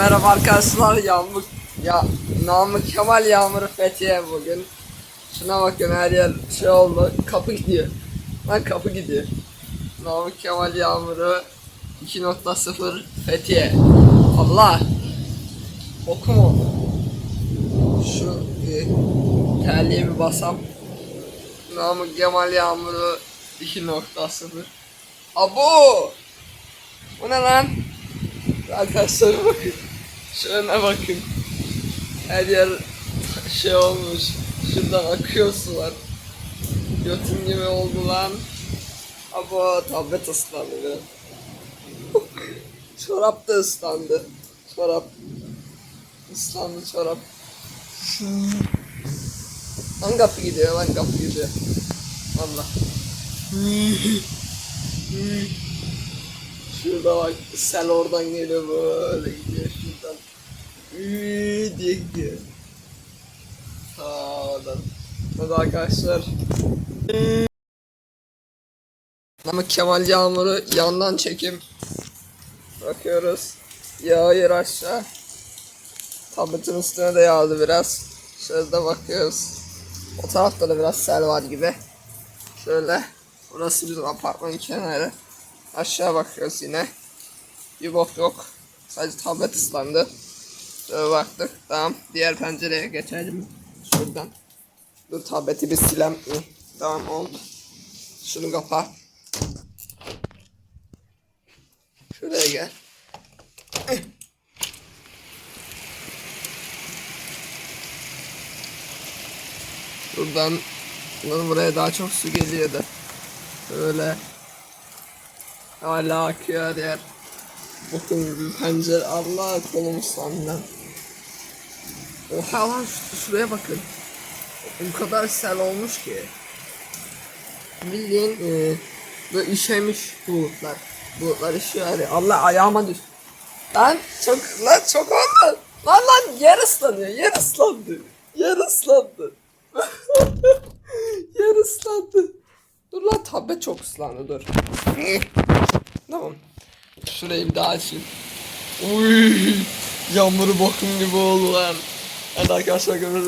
merhaba arkadaşlar. Yağmur ya Namık Kemal Yağmur Fethiye bugün. Şuna bakın her yer şey oldu. Kapı gidiyor. Lan kapı gidiyor. Namık Kemal Yağmur'u 2.0 Fethiye. Allah. Okum oldu. Şu e, terliğe bir basam. Namık Kemal Yağmur'u 2.0. Abo! Bu ne lan? Arkadaşlar bakın. Şuna bakın. Her yer şey olmuş. Şuradan akıyor sular. Götüm gibi oldu lan. Abo tablet ıslandı çorap da ıslandı. Çorap. Islandı çorap. Lan kapı gidiyor lan kapı gidiyor. Valla. Şurada bak sel oradan geliyor böyle gidiyor. Üüüü diye gidiyor. Ta oradan. Hadi arkadaşlar. Ama Kemal Yağmur'u yandan çekim. Bakıyoruz. Yağıyor aşağı. Tabletin üstüne de yağdı biraz. Şöyle de bakıyoruz. O tarafta da biraz sel var gibi. Şöyle. Burası bizim apartmanın kenarı. Aşağı bakıyoruz yine. Bir bok yok. Sadece tablet ıslandı. Baktık. Tamam. Diğer pencereye geçelim. Şuradan. Dur tableti bir silem. Tamam oldu. Şunu kapa. Şuraya gel. Buradan buraya daha çok su geliyordu. Böyle hala akıyor yer. Bakın pencere Allah kolum ıslandı. Oha lan şu- şuraya bakın. O kadar sel olmuş ki. Bildiğin e, böyle işemiş bulutlar. Bulutlar işiyor yer. Allah ayağıma düş. Lan çok lan çok oldu. Lan lan yer ıslanıyor. Yer ıslandı. Yer ıslandı. yer ıslandı. Dur lan tablet çok ıslandı dur. tamam. Şurayı bir daha açayım. Uy, yağmuru bakım gibi oldu lan. Hadi arkadaşlar görürüz.